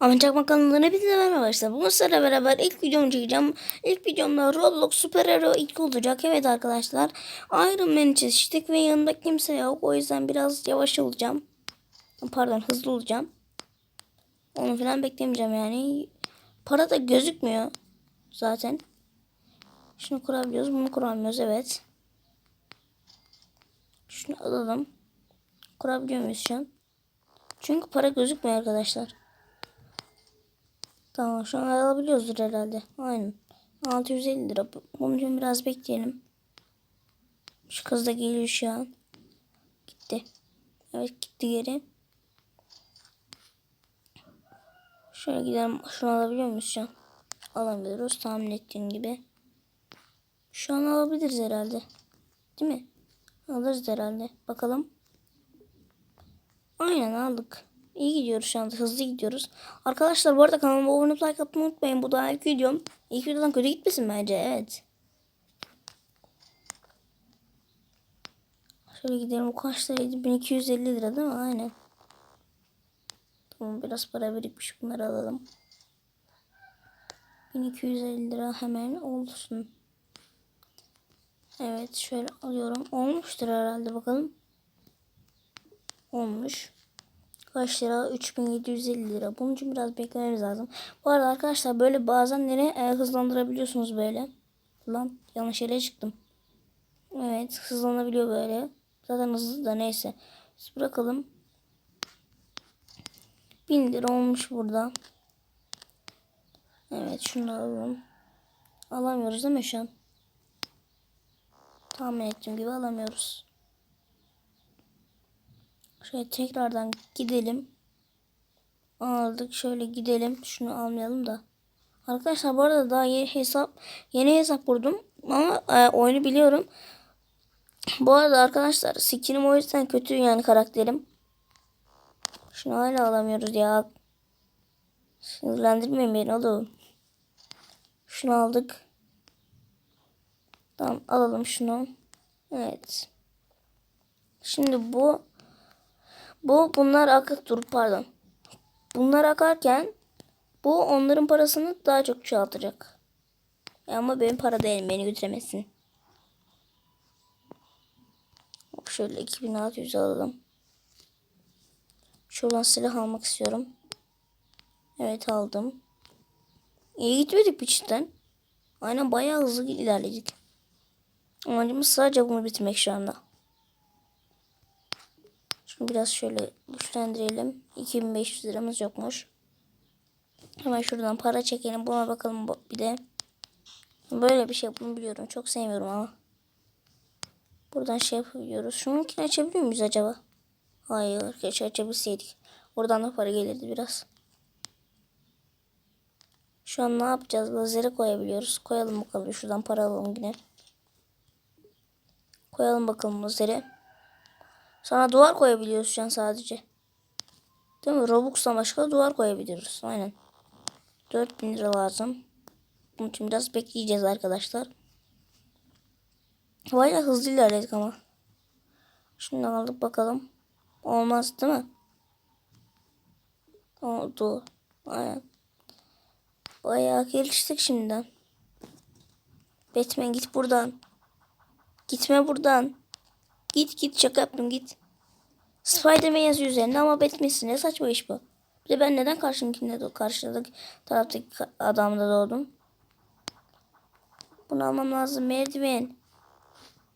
Ahmet Çakmak kanalına hepinize merhaba arkadaşlar. Bugün sizlerle beraber ilk videomu çekeceğim. İlk videomda Roblox Super Hero ilk olacak. Evet arkadaşlar. Iron Man'i çizdik ve yanında kimse yok. O yüzden biraz yavaş olacağım. Pardon hızlı olacağım. Onu falan beklemeyeceğim yani. Para da gözükmüyor zaten. Şunu kurabiliyoruz. Bunu kuramıyoruz. Evet. Şunu alalım. Kurabiliyor muyuz şu an? Çünkü para gözükmüyor arkadaşlar. Tamam şu an alabiliyoruzdur herhalde. Aynen. 650 lira. İçin biraz bekleyelim. Şu kız da geliyor şu an. Gitti. Evet gitti geri. Şöyle gidelim. Şunu alabiliyor muyuz şu an? Alamıyoruz. Tahmin ettiğim gibi. Şu an alabiliriz herhalde. Değil mi? Alırız herhalde. Bakalım. Aynen aldık. İyi gidiyoruz şu anda. Hızlı gidiyoruz. Arkadaşlar bu arada kanalıma abone olup like atmayı unutmayın. Bu da ilk videom. İlk videodan kötü gitmesin bence. Evet. Şöyle gidelim. Bu kaç liraydı? 1250 lira değil mi? Aynen. Tamam biraz para birikmiş. Bunları alalım. 1250 lira hemen olsun. Evet şöyle alıyorum. Olmuştur herhalde bakalım. Olmuş. Kaç lira? 3750 lira. Bunun için biraz beklememiz lazım. Bu arada arkadaşlar böyle bazenleri e, hızlandırabiliyorsunuz böyle. Lan yanlış yere çıktım. Evet hızlanabiliyor böyle. Zaten hızlı da neyse. Biz bırakalım. 1000 lira olmuş burada. Evet şunu alalım. Alamıyoruz değil mi şu an? Tahmin ettiğim gibi alamıyoruz. Şöyle tekrardan gidelim. Aldık. Şöyle gidelim. Şunu almayalım da. Arkadaşlar bu arada daha yeni hesap yeni hesap kurdum ama e, oyunu biliyorum. Bu arada arkadaşlar skinim o yüzden kötü yani karakterim. Şunu hala alamıyoruz ya. Sinirlendirmeyin beni oğlum. Şunu aldık. Tamam alalım şunu. Evet. Şimdi bu bu bunlar akıp dur pardon. Bunlar akarken bu onların parasını daha çok çoğaltacak. E ama benim para değil beni götüremezsin. Şöyle 2600 alalım. Şuradan silah almak istiyorum. Evet aldım. İyi gitmedik biçitten. Aynen bayağı hızlı ilerledik. Amacımız sadece bunu bitirmek şu anda. Şunu biraz şöyle güçlendirelim. 2500 liramız yokmuş. Hemen şuradan para çekelim. Buna bakalım bir de. Böyle bir şey bunu biliyorum. Çok sevmiyorum ama. Buradan şey yapıyoruz. Şununkini açabiliyor muyuz acaba? Hayır. Keşke açabilseydik. Oradan da para gelirdi biraz. Şu an ne yapacağız? Lazeri koyabiliyoruz. Koyalım bakalım. Şuradan para alalım yine. Koyalım bakalım lazeri. Sana duvar koyabiliyoruz şu an sadece. Değil mi? Robux'tan başka duvar koyabiliyoruz. Aynen. 4000 lira lazım. Bunun için biraz bekleyeceğiz arkadaşlar. Bayağı hızlı ilerledik ama. Şunu aldık bakalım. Olmaz değil mi? Oldu. Aynen. Bayağı geliştik şimdiden. Batman git buradan. Gitme buradan. Git git şaka yaptım git. Spiderman yazıyor üzerinde ama Batman'sin. Ne saçma iş bu. Bir de ben neden karşımkinde de karşıladık taraftaki adamda doğdum. Bunu almam lazım. Merdiven.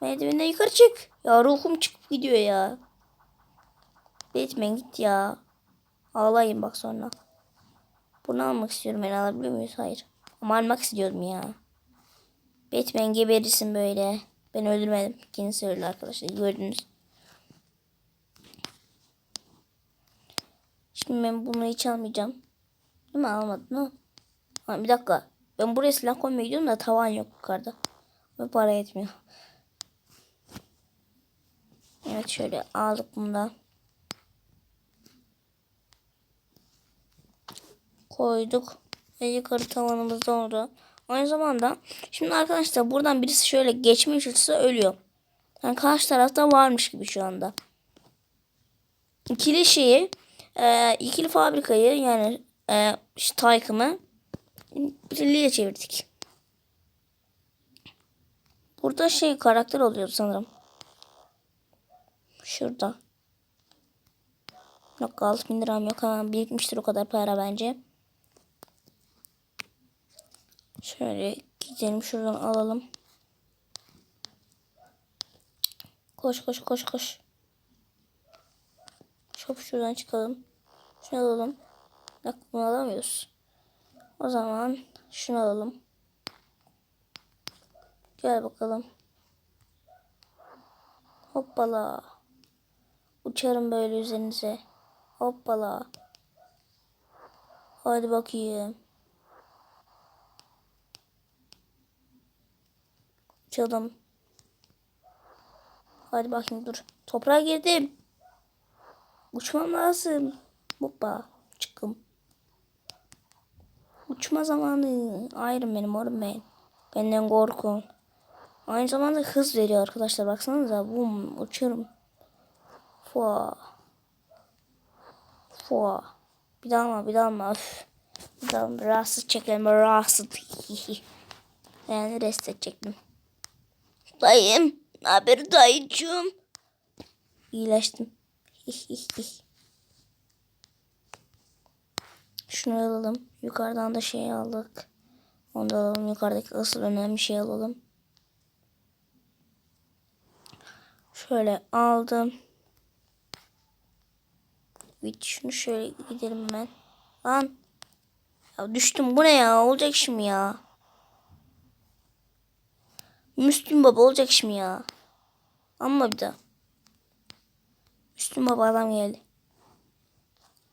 Merdivenden yukarı çık. Ya ruhum çıkıp gidiyor ya. Batman git ya. Ağlayayım bak sonra. Bunu almak istiyorum. Ben alabiliyor muyuz? Hayır. Ama almak istiyorum ya. Batman geberirsin böyle. Ben öldürmedim. Kendisi öldü arkadaşlar. Gördünüz. Şimdi ben bunu hiç almayacağım. Değil mi? Almadım. Ha? bir dakika. Ben buraya silah koymaya gidiyorum da tavan yok yukarıda. Ve para yetmiyor. Evet şöyle aldık bundan. Koyduk. Ve yukarı tavanımız oldu. Aynı zamanda şimdi arkadaşlar buradan birisi şöyle geçmeye çalışsa ölüyor. Yani karşı tarafta varmış gibi şu anda. İkili şeyi e, ikili fabrikayı yani e, işte Tyke'ımı Li'ye çevirdik. Burada şey karakter oluyor sanırım. Şurada. Yok 6000 liram yok ama birikmiştir o kadar para bence. Şöyle gidelim şuradan alalım. Koş koş koş koş. Şop şuradan çıkalım. Şunu alalım. Bak bunu alamıyoruz. O zaman şunu alalım. Gel bakalım. Hoppala. Uçarım böyle üzerinize. Hoppala. Hadi bakayım. Uçalım. Hadi bakayım dur. Toprağa girdim. Uçmam lazım. Hoppa. Çıktım. Uçma zamanı. Iron benim oğlum ben. Benden korkun. Aynı zamanda hız veriyor arkadaşlar. Baksanıza. Bum. Uçuyorum. Fua. Fua. Bir daha mı? Bir daha mı? Öf. Bir daha mı? Rahatsız çekelim. Rahatsız. yani rest edecektim. Dayım. Ne haber dayıcığım? İyileştim. Şunu alalım. Yukarıdan da şey aldık. Onu da alalım. Yukarıdaki asıl önemli şey alalım. Şöyle aldım. Evet şunu şöyle gidelim hemen. Lan. Ya düştüm bu ne ya? Olacak şimdi ya. Müslüm baba olacak şimdi ya. Ama bir daha. Müslüm baba adam geldi.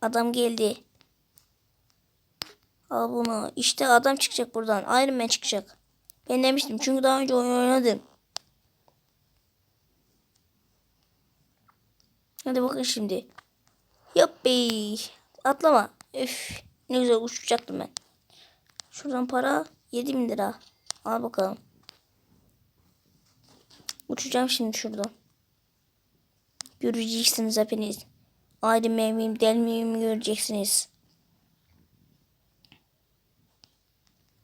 Adam geldi. Al bunu. İşte adam çıkacak buradan. Iron Man çıkacak. Ben demiştim çünkü daha önce oyun oynadım. Hadi bakın şimdi. Yuppi. Atlama. Üf. Ne güzel uçacaktım ben. Şuradan para 7000 lira. Al bakalım. Uçacağım şimdi şuradan. Göreceksiniz hepiniz. Ayrı mevmiyim del miyim göreceksiniz.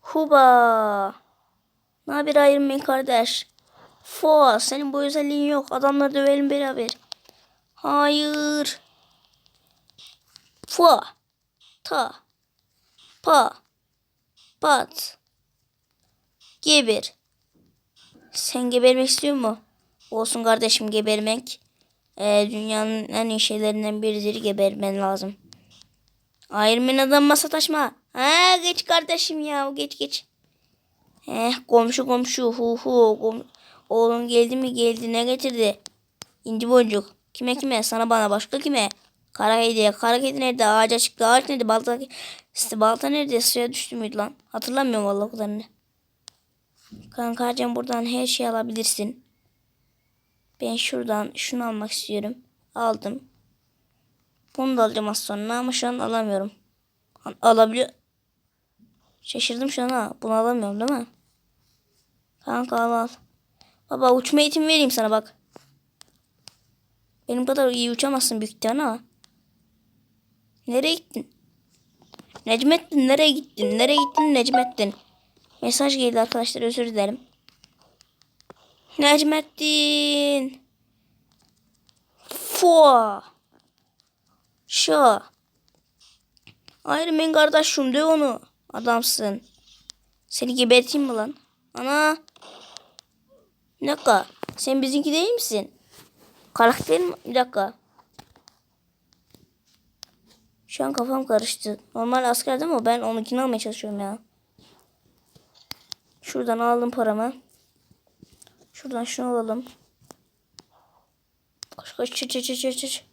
Huba. Ne haber Iron Man kardeş? Foa senin bu özelliğin yok. Adamları dövelim beraber. Hayır. Foa. Ta. Pa. Pat. Geber. Sen gebermek istiyor mu? Olsun kardeşim gebermek. Ee, dünyanın en iyi şeylerinden biridir gebermen lazım. Iron Man masa taşma. Ha geç kardeşim ya geç geç. Heh komşu komşu hu hu. Kom Oğlum geldi mi geldi ne getirdi? İnci boncuk. Kime kime sana bana başka kime? Kara kedi. Kara kedi nerede? Ağaca çıktı. Ağaç nerede? Balta, balta nerede? Suya düştü müydü lan? Hatırlamıyorum vallahi o kadarını. Kankacığım buradan her şey alabilirsin. Ben şuradan şunu almak istiyorum. Aldım. Bunu da alacağım az sonra ama şu an alamıyorum. Alabiliyor. Şaşırdım şu an ha. Bunu alamıyorum değil mi? Kanka al al. Baba uçma eğitimi vereyim sana bak. Benim kadar iyi uçamazsın büyük ihtimalle ama. Nereye gittin? Necmettin nereye gittin? Nereye gittin Necmettin? Mesaj geldi arkadaşlar özür dilerim. Necmettin. Fua. Şu. Iron Man kardeşim de onu. Adamsın. Seni geberteyim mi lan? Ana. Bir dakika. Sen bizimki değil misin? Karakterin mi? Bir dakika. Şu an kafam karıştı. Normal asker değil mi? Ben onunkini almaya çalışıyorum ya. Şuradan aldım paramı. Şuradan şunu alalım. Koş koş çıç çıç çıç çıç.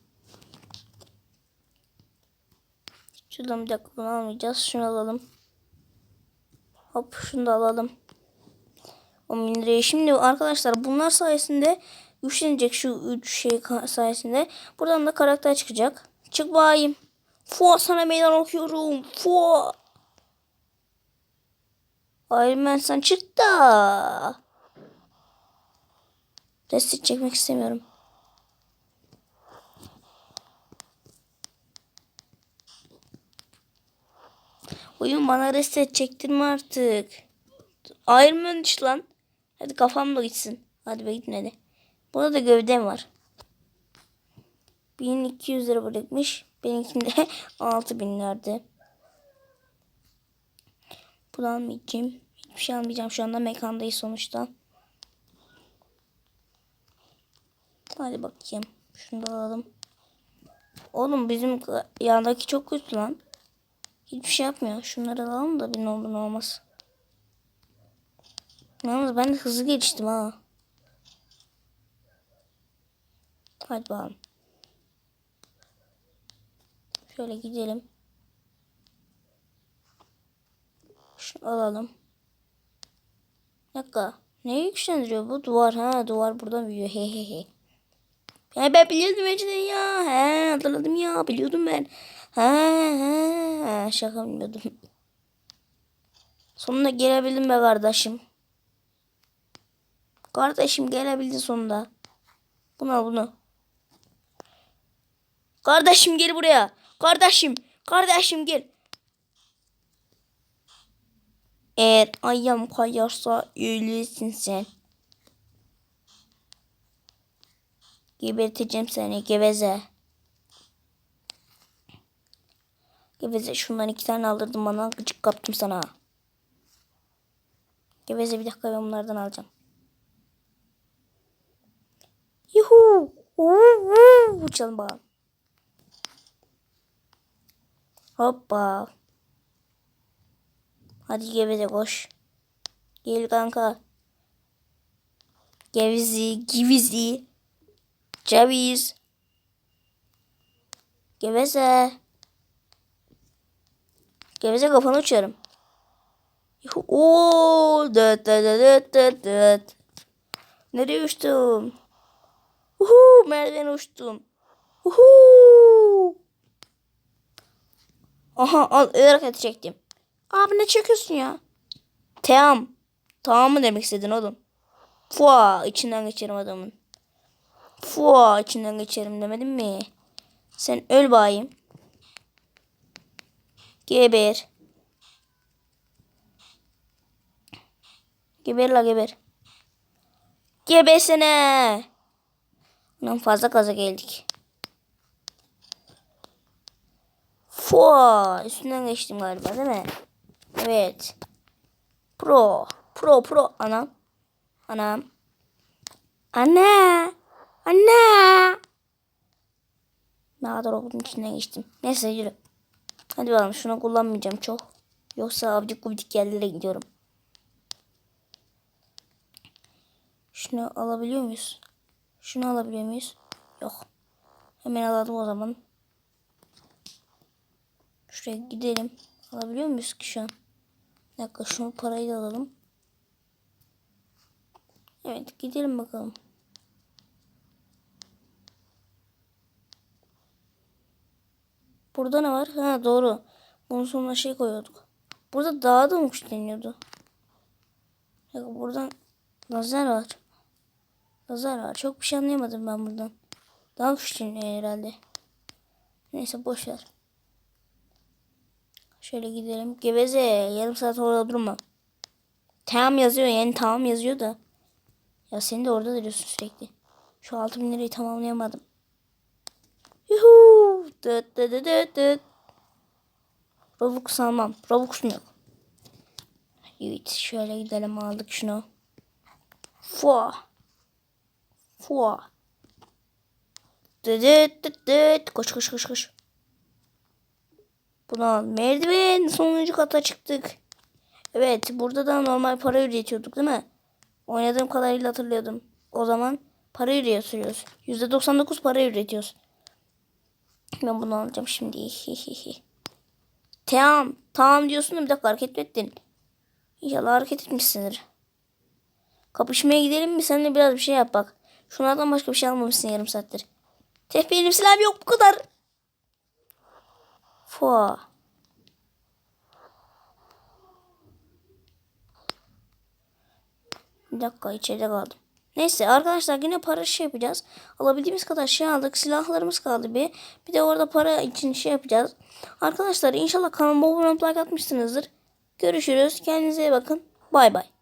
Şuradan bir dakika bunu almayacağız. Şunu alalım. Hop şunu da alalım. 10 bin. Şimdi arkadaşlar bunlar sayesinde güçlenecek şu 3 şey sayesinde. Buradan da karakter çıkacak. Çık bayım. Fua sana meydan okuyorum. Fua. Iron sen çık da. Destek çekmek istemiyorum. Oyun bana reset çektirme artık. Iron Man lan. Hadi kafamla gitsin. Hadi be gidin hadi. Burada da gövdem var. 1200 lira bırakmış. Benimkinde 6000 nerede? Bunu almayacağım. Hiçbir şey almayacağım. Şu anda mekandayız sonuçta. Hadi bakayım. Şunu da alalım. Oğlum bizim yandaki çok kötü lan. Hiçbir şey yapmıyor. Şunları alalım da bir ne olur ne olmaz. Yalnız ben hızlı geliştim ha. Hadi bakalım. Şöyle gidelim. Şunu alalım. Bir dakika. Neyi güçlendiriyor bu? Duvar. Ha duvar buradan büyüyor. He he he. Ya ben biliyordum önceden ya. He hatırladım ya. Biliyordum ben. He he. Şaka bilmiyordum. Sonunda gelebildim be kardeşim. Kardeşim gelebildin sonunda. Bunu al bunu. Kardeşim gel buraya. Kardeşim. Kardeşim gel. Eğer ayağım kayarsa öylesin sen. Geberteceğim seni geveze. Geveze şundan iki tane aldırdım bana. Gıcık kaptım sana. Geveze bir dakika ben bunlardan alacağım. Yuhu. Uçalım bakalım. Hoppa. Hadi geveze koş. Gel kanka. Gevizi, givizi. Ceviz. Geveze. Geveze kafanı uçarım. Yuhu. Oo, dıt dıt dıt dıt dıt. Nereye uçtum? Uhu, merdiven uçtum. Uhu. Aha al ırak edecektim. Abi ne çekiyorsun ya? Tamam. Tamam mı demek istedin oğlum? Fua içinden geçerim adamın. Fua içinden geçerim demedim mi? Sen öl bayım. Geber. Geber la geber. Gebersene. Bundan fazla kaza geldik. Fua üstünden geçtim galiba değil mi? Evet. Pro. Pro pro. Anam. Anam. Anne. Anne. Da robotun içinden geçtim. Neyse yürü. Hadi bakalım şunu kullanmayacağım çok. Yoksa abicik gubidik yerlere gidiyorum. Şunu alabiliyor muyuz? Şunu alabiliyor muyuz? Yok. Hemen alalım o zaman. Şuraya gidelim. Alabiliyor muyuz ki şu an? Bir dakika şunu parayı da alalım. Evet gidelim bakalım. Burada ne var? Ha doğru. Bunun sonuna şey koyuyorduk. Burada daha da mı güçleniyordu? Ya buradan lazer var. Lazer var. Çok bir şey anlayamadım ben buradan. Daha güçleniyor herhalde. Neyse boş ver. Şöyle gidelim. Geveze yarım saat orada durma. Tamam yazıyor yani tamam yazıyor da. Ya sen de orada duruyorsun sürekli. Şu 6000 lirayı tamamlayamadım. Yuhu. Dıt dıt dıt dıt dıt. Robux almam. Robux'um yok. Evet şöyle gidelim aldık şunu. Fua. Fua. Dıt dıt dıt. Koş koş koş koş. Bunu al. Merdiven sonuncu kata çıktık. Evet burada da normal para üretiyorduk değil mi? Oynadığım kadarıyla hatırlıyordum. O zaman para üretiyoruz. %99 para üretiyoruz. Ben bunu alacağım şimdi. tamam. Tamam diyorsun da bir dakika hareket ettin. İnşallah hareket etmişsindir. Kapışmaya gidelim mi? Seninle biraz bir şey yap bak. Şunlardan başka bir şey almamışsın yarım saattir. Teh benim silahım yok bu kadar. Fua. Bir dakika içeride kaldım. Neyse arkadaşlar yine para şey yapacağız. Alabildiğimiz kadar şey aldık. Silahlarımız kaldı bir. Bir de orada para için şey yapacağız. Arkadaşlar inşallah kanalıma abone like atmışsınızdır. Görüşürüz. Kendinize iyi bakın. Bay bay.